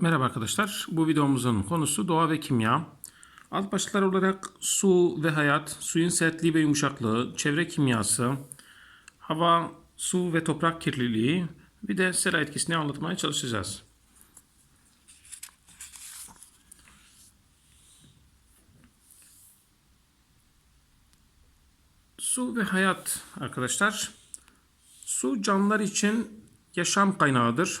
Merhaba arkadaşlar. Bu videomuzun konusu doğa ve kimya. Alt başlıklar olarak su ve hayat, suyun sertliği ve yumuşaklığı, çevre kimyası, hava, su ve toprak kirliliği bir de sera etkisini anlatmaya çalışacağız. Su ve hayat arkadaşlar. Su canlılar için yaşam kaynağıdır.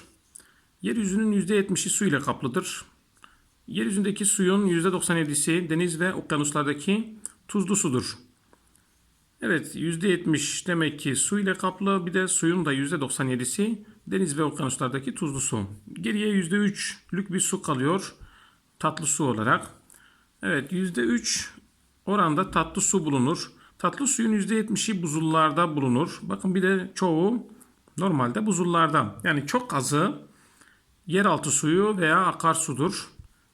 Yeryüzünün %70'i su ile kaplıdır. Yeryüzündeki suyun %97'si deniz ve okyanuslardaki tuzlu sudur. Evet %70 demek ki su ile kaplı bir de suyun da %97'si deniz ve okyanuslardaki tuzlu su. Geriye %3'lük bir su kalıyor tatlı su olarak. Evet %3 oranda tatlı su bulunur. Tatlı suyun %70'i buzullarda bulunur. Bakın bir de çoğu normalde buzullarda. Yani çok azı yeraltı suyu veya akarsudur.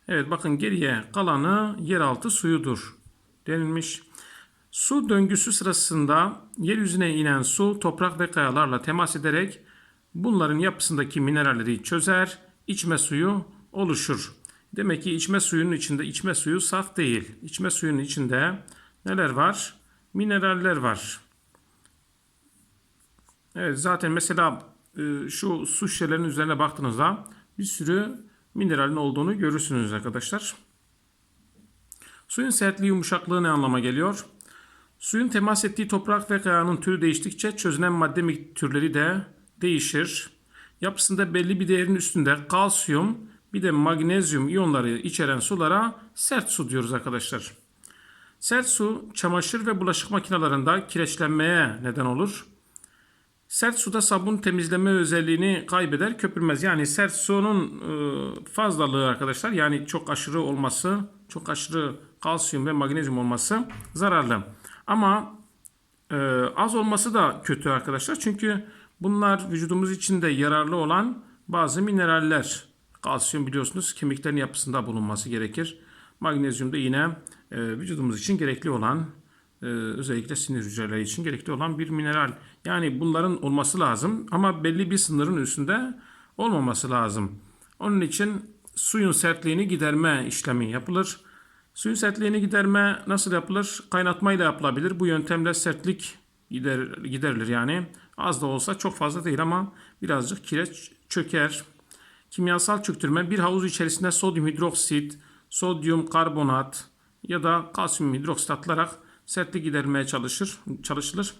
Evet bakın geriye kalanı yeraltı suyudur denilmiş. Su döngüsü sırasında yeryüzüne inen su toprak ve kayalarla temas ederek bunların yapısındaki mineralleri çözer, içme suyu oluşur. Demek ki içme suyunun içinde içme suyu saf değil. İçme suyunun içinde neler var? Mineraller var. Evet zaten mesela e, şu su şişelerinin üzerine baktığınızda bir sürü mineralin olduğunu görürsünüz arkadaşlar. Suyun sertliği yumuşaklığı ne anlama geliyor? Suyun temas ettiği toprak ve kayanın türü değiştikçe çözünen madde türleri de değişir. Yapısında belli bir değerin üstünde kalsiyum bir de magnezyum iyonları içeren sulara sert su diyoruz arkadaşlar. Sert su çamaşır ve bulaşık makinelerinde kireçlenmeye neden olur. Sert suda sabun temizleme özelliğini kaybeder, köpürmez. Yani sert suyun e, fazlalığı arkadaşlar yani çok aşırı olması, çok aşırı kalsiyum ve magnezyum olması zararlı. Ama e, az olması da kötü arkadaşlar. Çünkü bunlar vücudumuz için de yararlı olan bazı mineraller. Kalsiyum biliyorsunuz kemiklerin yapısında bulunması gerekir. Magnezyum da yine e, vücudumuz için gerekli olan özellikle sinir hücreleri için gerekli olan bir mineral. Yani bunların olması lazım ama belli bir sınırın üstünde olmaması lazım. Onun için suyun sertliğini giderme işlemi yapılır. Suyun sertliğini giderme nasıl yapılır? Kaynatmayla yapılabilir. Bu yöntemle sertlik gider, giderilir yani. Az da olsa çok fazla değil ama birazcık kireç çöker. Kimyasal çöktürme bir havuz içerisinde sodyum hidroksit, sodyum karbonat ya da kalsiyum hidroksit atılarak sertlik gidermeye çalışır, çalışılır.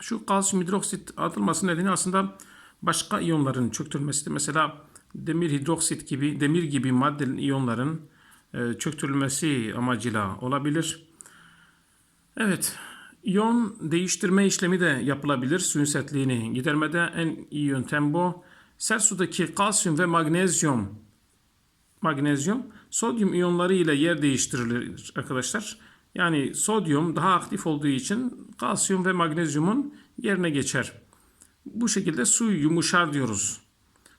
Şu kalsiyum hidroksit atılması nedeni aslında başka iyonların çöktürülmesidir. Mesela demir hidroksit gibi, demir gibi madde iyonların e, çöktürülmesi amacıyla olabilir. Evet, iyon değiştirme işlemi de yapılabilir. Suyun sertliğini gidermede en iyi yöntem bu. Sert sudaki kalsiyum ve magnezyum magnezyum sodyum iyonları ile yer değiştirilir arkadaşlar. Yani sodyum daha aktif olduğu için kalsiyum ve magnezyumun yerine geçer. Bu şekilde su yumuşar diyoruz.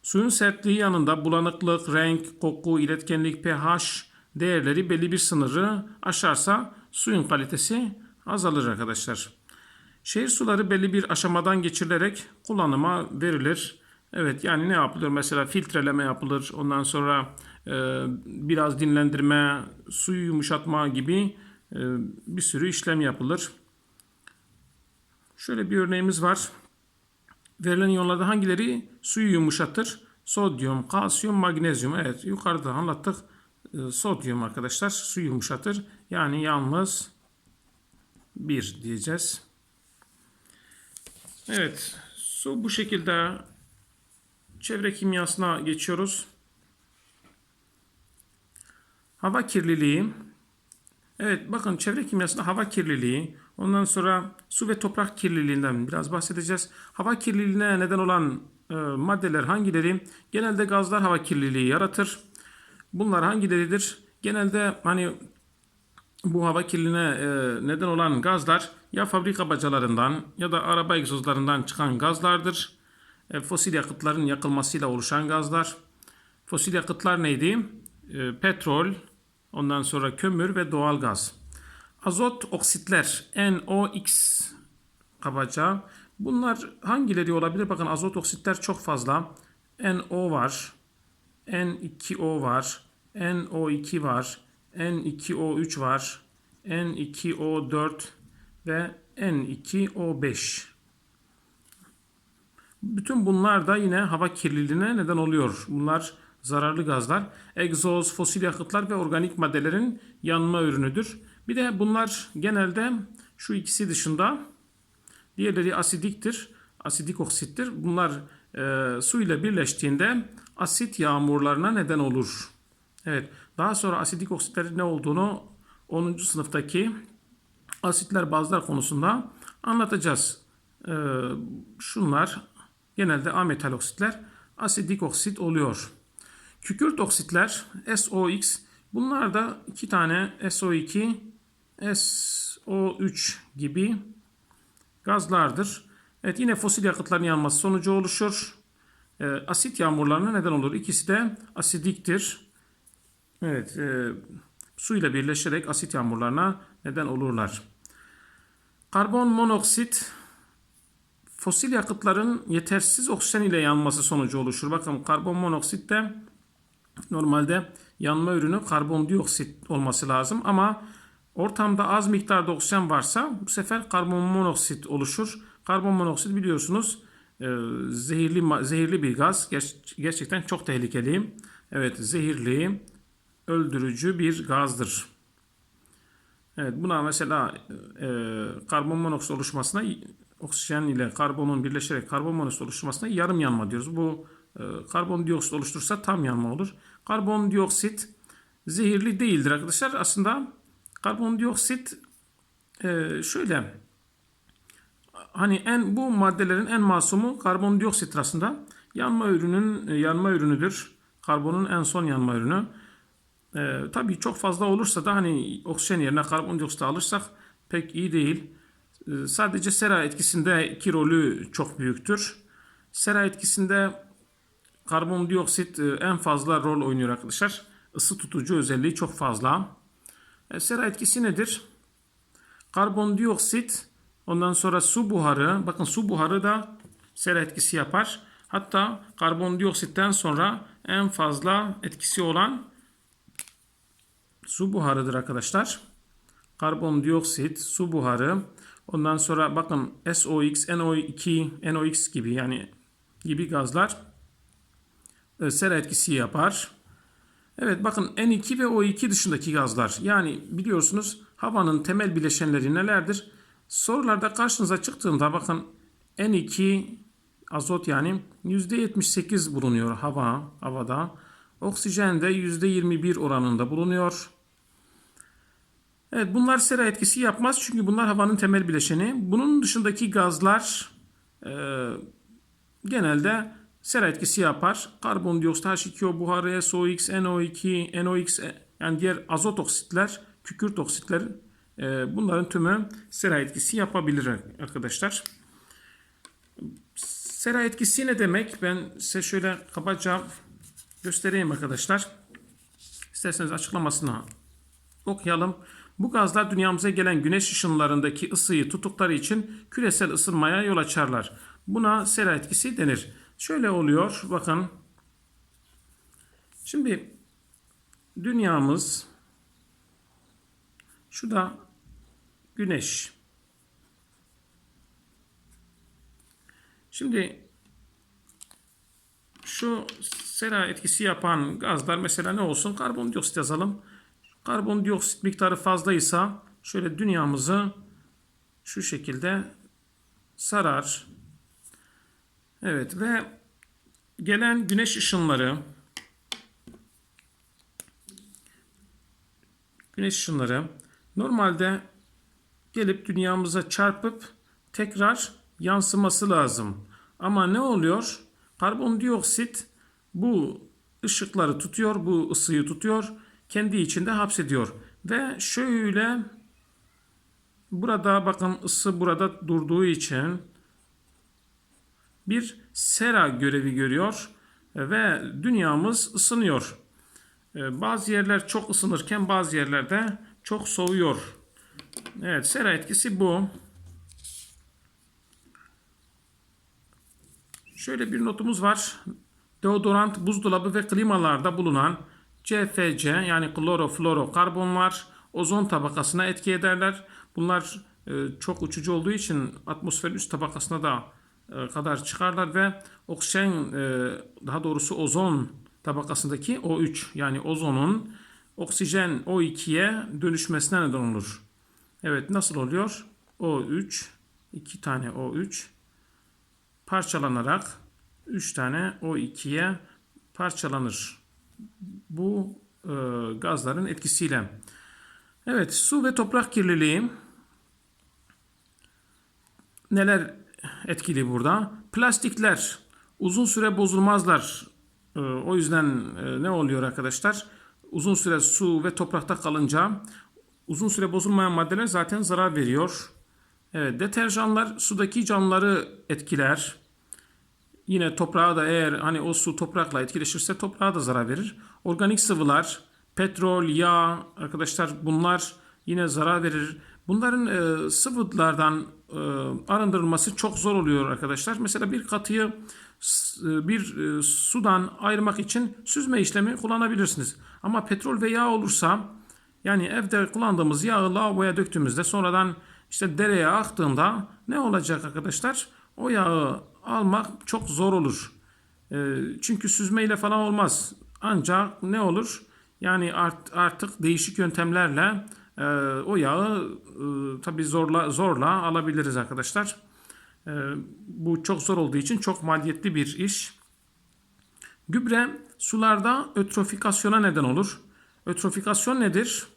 Suyun sertliği yanında bulanıklık, renk, koku, iletkenlik, pH değerleri belli bir sınırı aşarsa suyun kalitesi azalır arkadaşlar. Şehir suları belli bir aşamadan geçirilerek kullanıma verilir. Evet yani ne yapılır? Mesela filtreleme yapılır. Ondan sonra e, biraz dinlendirme, suyu yumuşatma gibi bir sürü işlem yapılır. Şöyle bir örneğimiz var. Verilen iyonlarda hangileri suyu yumuşatır? Sodyum, kalsiyum, magnezyum. Evet yukarıda anlattık. E, sodyum arkadaşlar suyu yumuşatır. Yani yalnız bir diyeceğiz. Evet su bu şekilde çevre kimyasına geçiyoruz. Hava kirliliği. Evet bakın çevre kimyasında hava kirliliği, ondan sonra su ve toprak kirliliğinden biraz bahsedeceğiz. Hava kirliliğine neden olan e, maddeler hangileri? Genelde gazlar hava kirliliği yaratır. Bunlar hangileridir? Genelde hani bu hava kirliliğine e, neden olan gazlar ya fabrika bacalarından ya da araba egzozlarından çıkan gazlardır. E, fosil yakıtların yakılmasıyla oluşan gazlar. Fosil yakıtlar neydi? E, petrol, Ondan sonra kömür ve doğal gaz. Azot oksitler NOx kabaca. Bunlar hangileri olabilir? Bakın azot oksitler çok fazla. NO var. N2O var. NO2 var. N2O3 var. N2O4 ve N2O5. Bütün bunlar da yine hava kirliliğine neden oluyor. Bunlar zararlı gazlar. Egzoz, fosil yakıtlar ve organik maddelerin yanma ürünüdür. Bir de bunlar genelde şu ikisi dışında diğerleri asidiktir. Asidik oksittir. Bunlar e, su ile birleştiğinde asit yağmurlarına neden olur. Evet. Daha sonra asidik oksitlerin ne olduğunu 10. sınıftaki asitler bazlar konusunda anlatacağız. Ee, şunlar genelde ametal oksitler asidik oksit oluyor. Kükürt oksitler SOX bunlar da iki tane SO2 SO3 gibi gazlardır. Evet yine fosil yakıtların yanması sonucu oluşur. Ee, asit yağmurlarına neden olur. İkisi de asidiktir. Evet, e, suyla birleşerek asit yağmurlarına neden olurlar. Karbon monoksit fosil yakıtların yetersiz oksijen ile yanması sonucu oluşur. Bakın karbon monoksit de normalde yanma ürünü karbondioksit olması lazım ama ortamda az miktarda oksijen varsa bu sefer karbon monoksit oluşur. Karbon monoksit biliyorsunuz e, zehirli zehirli bir gaz. Ger- gerçekten çok tehlikeli. Evet, zehirli, öldürücü bir gazdır. Evet, buna mesela e, karbon monoksit oluşmasına oksijen ile karbonun birleşerek karbon monoksit oluşmasına yarım yanma diyoruz. Bu karbondioksit oluşturursa tam yanma olur. Karbondioksit zehirli değildir arkadaşlar. Aslında karbondioksit e, şöyle hani en bu maddelerin en masumu karbondioksit aslında. Yanma ürünün e, yanma ürünüdür. Karbonun en son yanma ürünü. Ee, tabii çok fazla olursa da hani oksijen yerine karbondioksit alırsak pek iyi değil. Ee, sadece sera etkisindeki rolü çok büyüktür. Sera etkisinde karbondioksit e, en fazla rol oynuyor arkadaşlar. Isı tutucu özelliği çok fazla. E, sera etkisi nedir? Karbondioksit ondan sonra su buharı. Bakın su buharı da sera etkisi yapar. Hatta karbondioksitten sonra en fazla etkisi olan su buharıdır arkadaşlar. Karbondioksit, su buharı. Ondan sonra bakın SOX, NO2, NOx gibi yani gibi gazlar sera etkisi yapar. Evet bakın N2 ve O2 dışındaki gazlar. Yani biliyorsunuz havanın temel bileşenleri nelerdir? Sorularda karşınıza çıktığında bakın N2 azot yani %78 bulunuyor hava havada. Oksijen de %21 oranında bulunuyor. Evet bunlar sera etkisi yapmaz çünkü bunlar havanın temel bileşeni. Bunun dışındaki gazlar e, genelde sera etkisi yapar. Karbondioksit, H2O buharı, SOX, NO2, NOx yani diğer azot oksitler, kükürt oksitler e, bunların tümü sera etkisi yapabilir arkadaşlar. Sera etkisi ne demek? Ben size şöyle kabaca göstereyim arkadaşlar. İsterseniz açıklamasını okuyalım. Bu gazlar dünyamıza gelen güneş ışınlarındaki ısıyı tuttukları için küresel ısınmaya yol açarlar. Buna sera etkisi denir. Şöyle oluyor bakın. Şimdi dünyamız şu da güneş. Şimdi şu sera etkisi yapan gazlar mesela ne olsun? Karbondioksit yazalım. Karbondioksit miktarı fazlaysa şöyle dünyamızı şu şekilde sarar. Evet ve gelen güneş ışınları güneş ışınları normalde gelip dünyamıza çarpıp tekrar yansıması lazım. Ama ne oluyor? Karbondioksit bu ışıkları tutuyor, bu ısıyı tutuyor, kendi içinde hapsediyor. Ve şöyle burada bakın ısı burada durduğu için bir sera görevi görüyor ve dünyamız ısınıyor. Ee, Bazı yerler çok ısınırken bazı yerlerde çok soğuyor. Evet sera etkisi bu. Şöyle bir notumuz var. Deodorant, buzdolabı ve klimalarda bulunan CFC yani kloroflorokarbonlar ozon tabakasına etki ederler. Bunlar e, çok uçucu olduğu için atmosferin üst tabakasına da e, kadar çıkarlar ve oksijen e, daha doğrusu ozon tabakasındaki O3 yani ozonun oksijen O2'ye dönüşmesine neden olur. Evet nasıl oluyor? O3 iki tane O3 parçalanarak 3 tane O2'ye parçalanır. Bu e, gazların etkisiyle. Evet su ve toprak kirliliği neler etkili burada? Plastikler uzun süre bozulmazlar. E, o yüzden e, ne oluyor arkadaşlar? Uzun süre su ve toprakta kalınca uzun süre bozulmayan maddeler zaten zarar veriyor. Evet, deterjanlar sudaki canlıları etkiler. Yine toprağa da eğer hani o su toprakla etkileşirse toprağa da zarar verir. Organik sıvılar, petrol, yağ arkadaşlar bunlar yine zarar verir. Bunların e, sıvılardan e, arındırılması çok zor oluyor arkadaşlar. Mesela bir katıyı e, bir e, sudan ayırmak için süzme işlemi kullanabilirsiniz. Ama petrol ve yağ olursa yani evde kullandığımız yağı lavaboya döktüğümüzde sonradan işte dereye aktığında ne olacak arkadaşlar? O yağı almak çok zor olur. E, çünkü süzmeyle falan olmaz. Ancak ne olur? Yani art, artık değişik yöntemlerle e, o yağı e, tabii zorla zorla alabiliriz arkadaşlar. E, bu çok zor olduğu için çok maliyetli bir iş. Gübre sularda ötrofikasyona neden olur. Ötrofikasyon nedir?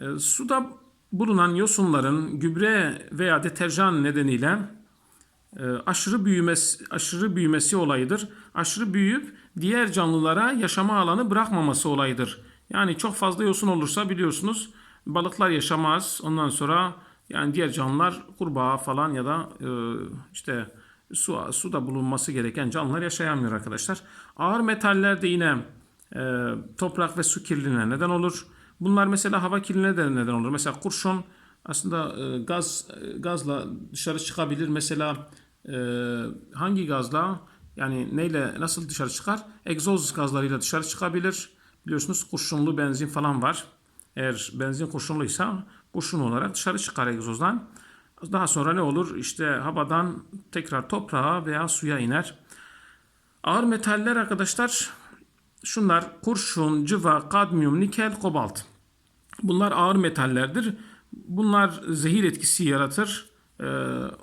E, suda bulunan yosunların gübre veya deterjan nedeniyle e, aşırı büyümesi aşırı büyümesi olayıdır. Aşırı büyüyüp diğer canlılara yaşama alanı bırakmaması olayıdır. Yani çok fazla yosun olursa biliyorsunuz balıklar yaşamaz. Ondan sonra yani diğer canlılar kurbağa falan ya da e, işte su suda bulunması gereken canlılar yaşayamıyor arkadaşlar. Ağır metaller de yine e, toprak ve su kirliliğine neden olur. Bunlar mesela hava kirliliğine de neden olur. Mesela kurşun aslında e, gaz gazla dışarı çıkabilir. Mesela hangi gazla yani neyle nasıl dışarı çıkar? Egzoz gazlarıyla dışarı çıkabilir. Biliyorsunuz kurşunlu benzin falan var. Eğer benzin kurşunluysa kurşun olarak dışarı çıkar egzozdan. Daha sonra ne olur? İşte havadan tekrar toprağa veya suya iner. Ağır metaller arkadaşlar şunlar kurşun, cıva, kadmiyum, nikel, kobalt. Bunlar ağır metallerdir. Bunlar zehir etkisi yaratır. Ee,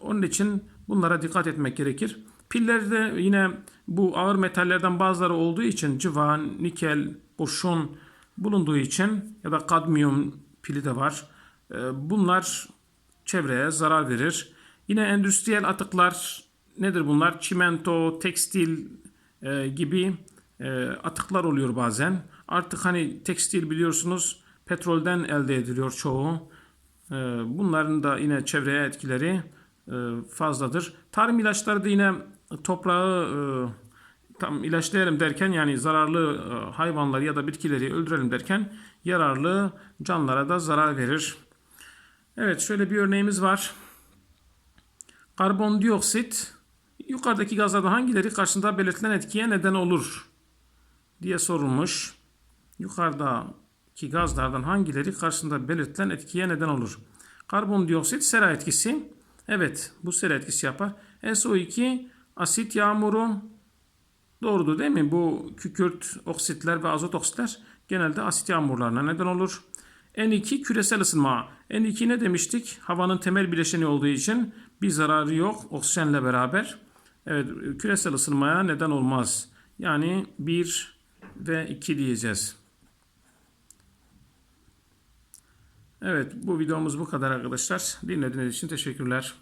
onun için bunlara dikkat etmek gerekir. Pillerde yine bu ağır metallerden bazıları olduğu için cıva, nikel, kurşun bulunduğu için ya da kadmiyum pili de var. Ee, bunlar çevreye zarar verir. Yine endüstriyel atıklar nedir bunlar? Çimento, tekstil e, gibi e, atıklar oluyor bazen. Artık hani tekstil biliyorsunuz petrolden elde ediliyor çoğu. E, bunların da yine çevreye etkileri fazladır. Tarım ilaçları da yine toprağı tam ilaçlayalım derken yani zararlı e, hayvanları ya da bitkileri öldürelim derken yararlı canlılara da zarar verir. Evet şöyle bir örneğimiz var. Karbondioksit yukarıdaki gazlardan hangileri karşısında belirtilen etkiye neden olur diye sorulmuş. Yukarıdaki gazlardan hangileri karşısında belirtilen etkiye neden olur? Karbondioksit sera etkisi. Evet bu sera etkisi yapar. SO2 asit yağmuru doğrudur değil mi? Bu kükürt oksitler ve azot oksitler genelde asit yağmurlarına neden olur. N2 küresel ısınma. N2 ne demiştik? Havanın temel bileşeni olduğu için bir zararı yok oksijenle beraber. Evet küresel ısınmaya neden olmaz. Yani 1 ve 2 diyeceğiz. Evet bu videomuz bu kadar arkadaşlar. Dinlediğiniz için teşekkürler.